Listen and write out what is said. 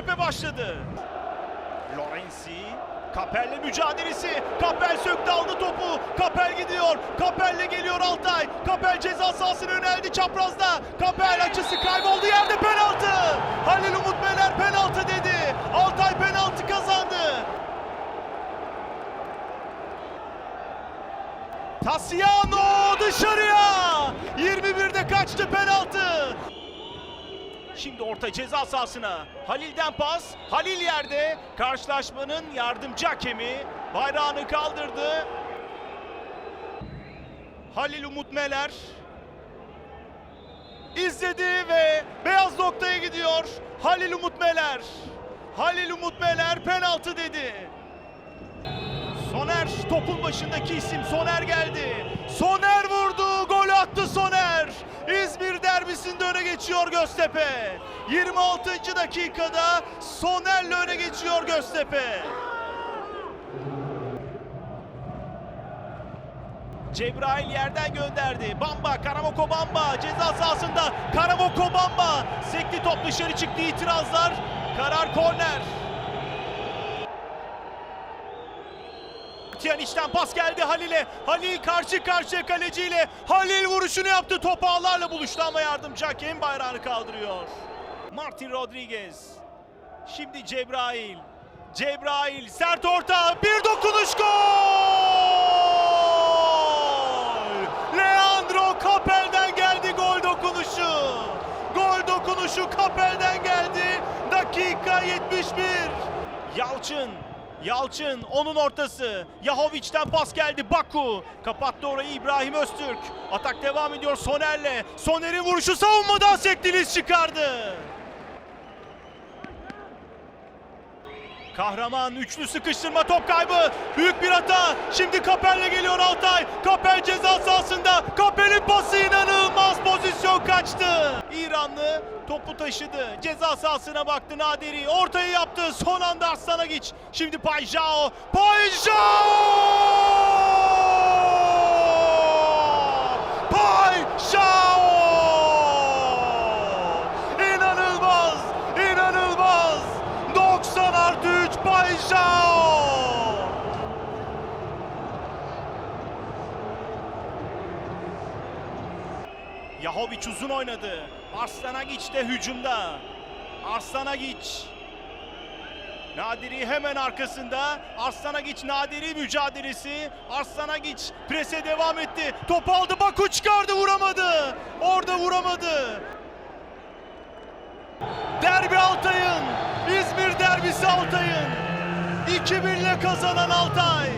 Göztepe başladı. Lorenzi Kapel'le mücadelesi. Kapel söktü aldı topu. Kapel gidiyor. Kapel'le geliyor Altay. Kapel ceza sahasına yöneldi çaprazda. Kapel açısı kayboldu yerde penaltı. Halil Umut Meler penaltı dedi. Altay penaltı kazandı. Tassiano dışarıya. 21'de kaçtı penaltı. Şimdi orta ceza sahasına. Halil'den pas. Halil yerde. Karşılaşmanın yardımcı hakemi bayrağını kaldırdı. Halil Umut Meler izledi ve beyaz noktaya gidiyor. Halil Umut Meler. Halil Umut Meler penaltı dedi. Soner topun başındaki isim Soner geldi. Soner vurdu. Gol attı Soner. İzmir derbisinde öne geçiyor Göztepe. 26. dakikada Soner'le öne geçiyor Göztepe. Cebrail yerden gönderdi. Bamba, Karamoko Bamba ceza sahasında. Karamoko Bamba sekti top dışarı çıktı itirazlar. Karar korner. Tiyanic'ten pas geldi Halil'e. Halil karşı karşıya kaleciyle. Halil vuruşunu yaptı. Top ağlarla buluştu ama yardımcı hakem bayrağını kaldırıyor. Martin Rodriguez. Şimdi Cebrail. Cebrail sert orta. Bir dokunuş gol! Leandro Kapel'den geldi gol dokunuşu. Gol dokunuşu Kapel'den geldi. Dakika 71. Yalçın Yalçın onun ortası. Yahovic'den pas geldi Baku. Kapattı orayı İbrahim Öztürk. Atak devam ediyor Soner'le. Soner'in vuruşu savunmadan sektiniz çıkardı. Kahraman üçlü sıkıştırma top kaybı. Büyük bir hata. Şimdi Kapel'le geliyor Altay. Kapel ceza sahasında. Kapel'in pası inanılmaz İranlı topu taşıdı. Ceza sahasına baktı Naderi. Ortayı yaptı. Son anda Arslan'a geç. Şimdi Payjao. Payjao! Payjao! İnanılmaz! İnanılmaz! 90 artı 3 Payjao! Yahoviç uzun oynadı. Arslanagiç de hücumda. Arslanagiç. Nadiri hemen arkasında. Arslanagiç Nadiri mücadelesi. Arslanagiç prese devam etti. Top aldı Baku çıkardı vuramadı. Orada vuramadı. Derbi Altay'ın. İzmir derbisi Altay'ın. 2-1 ile kazanan Altay.